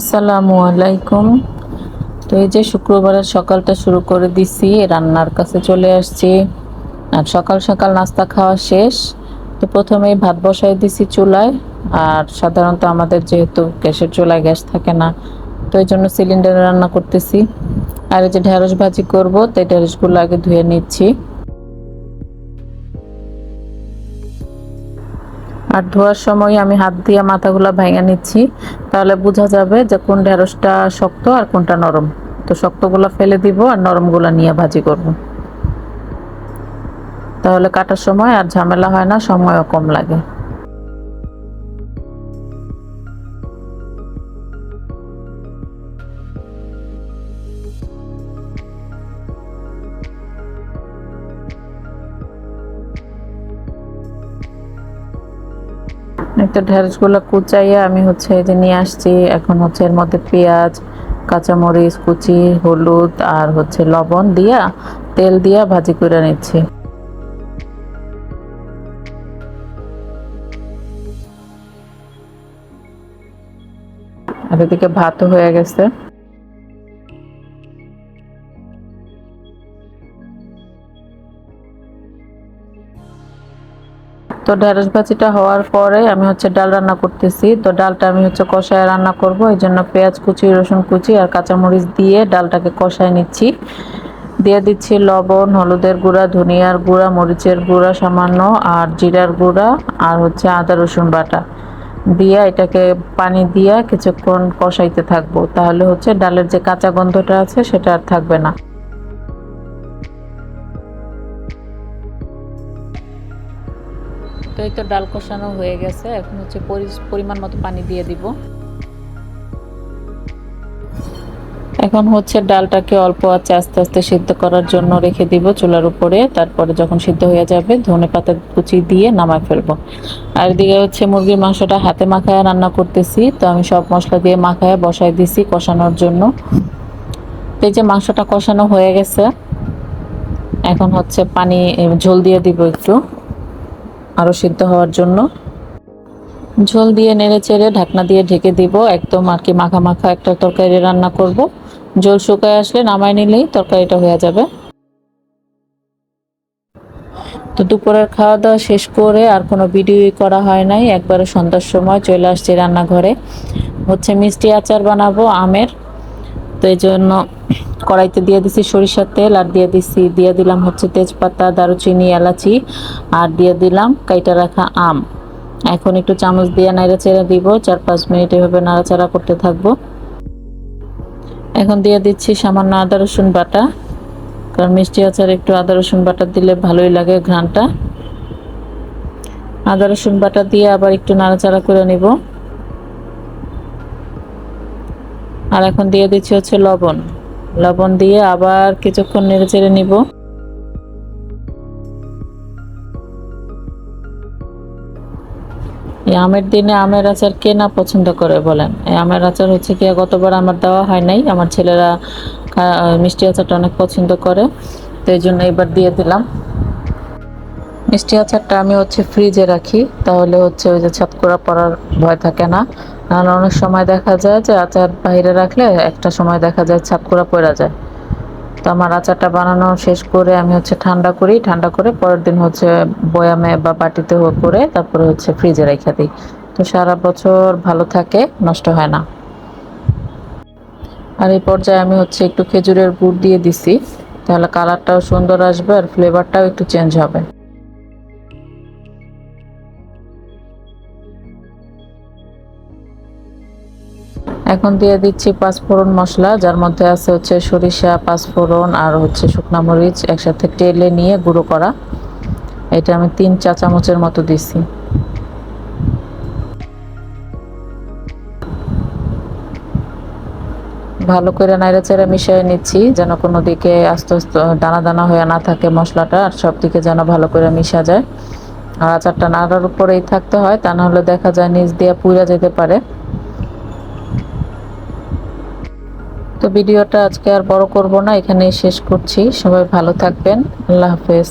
আসসালামু আলাইকুম। তো এই যে শুক্রবারের সকালটা শুরু করে দিছি রান্নার কাছে চলে আসছি। আর সকাল সকাল নাস্তা খাওয়া শেষ। তো প্রথমেই ভাত বসাই দিছি চুলায়, আর সাধারণত আমাদের যেহেতু গ্যাসের চুলায় গ্যাস থাকে না, তো এই জন্য সিলিন্ডারে রান্না করতেছি। আর এই যে ঢেঁড়স ভাজি করব তাই ঢেঁড়সগুলো আগে ধুয়ে নিচ্ছি। আর ধোয়ার সময় আমি হাত দিয়ে মাথাগুলো ভেঙে নিচ্ছি, তাহলে বোঝা যাবে যে কোন ঢেঁড়সটা শক্ত আর কোনটা নরম। তো শক্তগুলো ফেলে দিব আর নরমগুলো নিয়ে ভাজি করব। তাহলে কাটার সময় আর ঝামেলা হয় না, সময়ও কম লাগে। একটা ঢেঁড়স ঢেঁড়সগুলো কুচাইয়া আমি হচ্ছে যে নিয়ে আসছি। এখন হচ্ছে এর মধ্যে পেঁয়াজ, কাঁচামরিচ, কুচি, হলুদ আর হচ্ছে লবণ দিয়া, তেল দিয়া ভাজি করে নিচ্ছি। আর এদিকে ভাতও হয়ে গেছে। তো ঢেঁড়স ভাজিটা হওয়ার পরে আমি হচ্ছে ডাল রান্না করতেছি। তো ডালটা আমি হচ্ছে কষায় রান্না করব, এই জন্য পেঁয়াজ কুচি, রসুন কুচি আর কাঁচামরিচ দিয়ে ডালটাকে কষায় নিচ্ছি। দিয়ে দিচ্ছি লবণ, হলুদের গুঁড়া, ধনিয়ার গুঁড়া, মরিচের গুঁড়া সামান্য আর জিরার গুঁড়া আর হচ্ছে আদা, রসুন বাটা। দিয়ে এটাকে পানি দিয়ে কিছুক্ষণ কষাইতে থাকব। তাহলে হচ্ছে ডালের যে কাঁচা গন্ধটা আছে সেটা আর থাকবে না। তো এই তো ডাল কষানো হয়ে গেছে, এখন হচ্ছে পরিমাণ মতো পানি দিয়ে দিব। এখন হচ্ছে ডালটাকে অল্প আছে আস্তে আস্তে সিদ্ধ করার জন্য রেখে দিব চুলার উপরে, তারপরে যখন সিদ্ধ হয়ে যাবে ধনে পাতা কুচি দিয়ে নামায় ফেলব। আর এদিকে হচ্ছে মুরগির মাংসটা হাতে মাখায় রান্না করতেছি, তো আমি সব মশলা দিয়ে মাখায় বসাই দিছি কষানোর জন্য। এই যে মাংসটা কষানো হয়ে গেছে, এখন হচ্ছে পানি ঝোল দিয়ে দিব একটু। আরও সিদ্ধ হওয়ার জন্য। ঝোল দিয়ে নেড়ে চেড়ে ঢাকনা দিয়ে ঢেকে দিব, একদম আর কি মাখা মাখা একটা তরকারি রান্না করব। জল শুকায় আসলে নামায় নিলেই তরকারিটা হয়ে যাবে। তো দুপুরের খাওয়া দাওয়া শেষ করে আর কোনো ভিডিও করা হয় নাই, একবারে সন্ধ্যার সময় চলে আসছি রান্নাঘরে। হচ্ছে মিষ্টি আচার বানাবো, আমের। তো এই জন্য কড়াইতে দিয়ে দিছি সরিষার তেল আর দিয়ে দিছি, দিয়ে দিলাম হচ্ছে তেজপাতা, দারুচিনি, এলাচি আর দিয়ে দিলাম কাইটা রাখা আম। এখন একটু চামচ দিয়ে নাড়া দিব, চার পাঁচ মিনিট এভাবে নাড়াচাড়া করতে থাকব। এখন দিয়ে দিচ্ছি সামান্য আদা, রসুন বাটা, কারণ মিষ্টি আচার একটু আদা, রসুন বাটা দিলে ভালোই লাগে ঘ্রানটা আদা, রসুন বাটা দিয়ে আবার একটু নাড়াচাড়া করে নিব। আর এখন দিয়ে দিচ্ছি হচ্ছে লবণ। লবণ দিয়ে আবার কিছুক্ষণ নেড়ে চেড়ে নিব। এই আমের দিনে আমের আচার কে না পছন্দ করে বলেন? এই আমের আচার হচ্ছে কি, গতবার আমার দেওয়া হয় নাই, আমার ছেলেরা মিষ্টি আচারটা অনেক পছন্দ করে, তো এই জন্য এবার দিয়ে দিলাম। মিষ্টি আচারটা আমি হচ্ছে ফ্রিজে রাখি, তাহলে হচ্ছে ওই যে ছাতকোড়া পড়ার ভয় থাকে না। আর অনেক সময় দেখা যায় যে আচার বাইরে রাখলে একটা সময় দেখা যায় ছাতকোড়া পড়া যায়। তো আমার আচারটা বানানো শেষ করে আমি হচ্ছে ঠান্ডা করি, ঠান্ডা করে পরের দিন হচ্ছে বয়ামে বা বাটিতে করে তারপরে হচ্ছে ফ্রিজে রেখে দিই। তো সারা বছর ভালো থাকে, নষ্ট হয় না। আর এই পর্যায়ে আমি হচ্ছে একটু খেজুরের গুড় দিয়ে দিছি, তাহলে কালারটাও সুন্দর আসবে আর ফ্লেভারটাও একটু চেঞ্জ হবে। এখন দিয়ে দিচ্ছি পাঁচফোড়ন মশলা, যার মধ্যে আছে হচ্ছে সরিষা পাঁচফোড়ন আর হচ্ছে শুকনা মরিচ, একসাথে টেলে নিয়ে গুঁড়ো করা। এটা আমি তিন চা চামচের মতো দিছি ভালো করে নাইড়ে চেড়ে মিশিয়ে নিচ্ছি, যেন কোনো দিকে আস্তে আস্তে দানা দানা হয়ে না থাকে মশলাটা, আর সব দিকে যেন ভালো করে মিশা যায়। আর আচারটা নাড়ার উপরেই থাকতে হয়, তা নাহলে দেখা যায় নিচ দিয়ে পুড়ে যেতে পারে। তো ভিডিওটা আজকে আর বড় করব না, এখানেই শেষ করছি। সবাই ভালো থাকবেন। আল্লাহ হাফেজ।